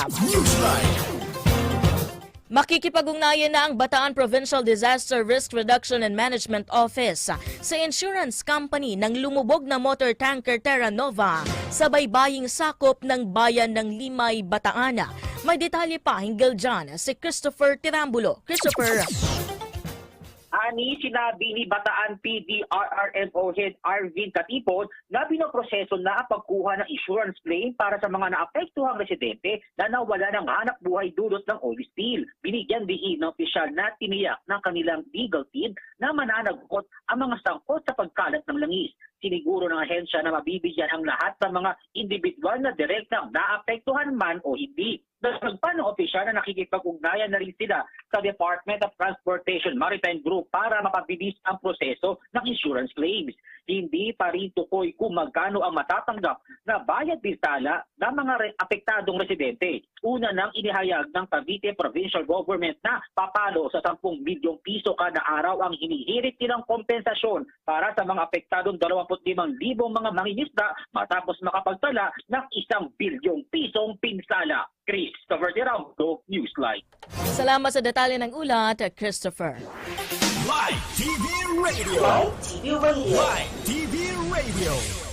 Recap. Makikipag-ugnayan na ang Bataan Provincial Disaster Risk Reduction and Management Office sa insurance company ng lumubog na motor tanker Terra Nova sa baybaying sakop ng bayan ng Limay, Bataan. May detalye pa hinggil dyan si Christopher Tirambulo. Christopher, Ani sinabi ni Bataan PDRRMO Head Arvin Katipon na binoproseso na ang pagkuha ng insurance claim para sa mga naapektuhang residente na nawala ng hanap buhay dulot ng oil spill. Binigyan diin ng opisyal na tiniyak ng kanilang legal team na mananagot ang mga sangkot sa pagkalat ng langis. Siniguro ng ahensya na mabibigyan ang lahat ng mga individual na direktang naapektuhan man o hindi. Dagdag na nakikipag-ugnayan na rin sila sa Department of Transportation Maritime Group para mapabilis ang proseso ng insurance claims. Hindi pa rin tukoy kung magkano ang matatanggap na bayad bisala ng mga re- apektadong residente. Una nang inihayag ng Cavite Provincial Government na papalo sa 10 milyong piso kada araw ang hinihirit nilang kompensasyon para sa mga apektadong 25,000 mga mangingisda matapos makapagtala ng isang bilyong pisong pinsala. Christopher Tiraudo, Newsline. salamat sa detalye ng ulat, Christopher. Live TV Radio. Live TV Radio. Live TV Radio.